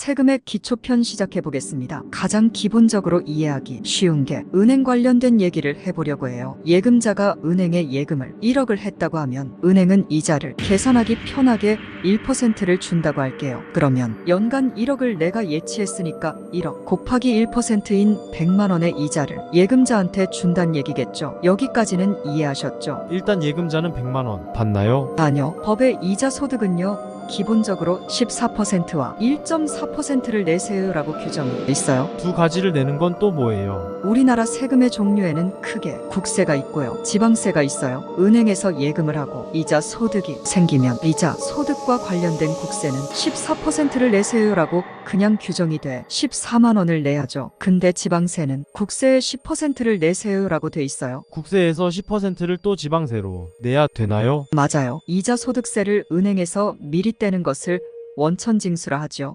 세금의 기초편 시작해 보겠습니다. 가장 기본적으로 이해하기 쉬운 게 은행 관련된 얘기를 해보려고 해요. 예금자가 은행에 예금을 1억을 했다고 하면 은행은 이자를 계산하기 편하게 1%를 준다고 할게요. 그러면 연간 1억을 내가 예치했으니까 1억 곱하기 1%인 100만 원의 이자를 예금자한테 준다는 얘기겠죠. 여기까지는 이해하셨죠? 일단 예금자는 100만 원 받나요? 아니요. 법의 이자 소득은요. 기본적으로 14%와 1.4%를 내세요라고 규정이 있어요. 두 가지를 내는 건 또 뭐예요? 우리나라 세금의 종류에는 크게 국세가 있고요. 지방세가 있어요. 은행에서 예금을 하고 이자 소득이 생기면 이자 소득 과 관련된 국세는 14%를 내세요라고 그냥 규정이 돼 14만 원을 내야죠. 근데 지방세는 국세의 10%를 내세요라고 돼 있어요. 국세에서 10%를 또 지방세로 내야 되나요? 맞아요. 이자 소득세를 은행에서 미리 떼는 것을 원천징수라 하죠.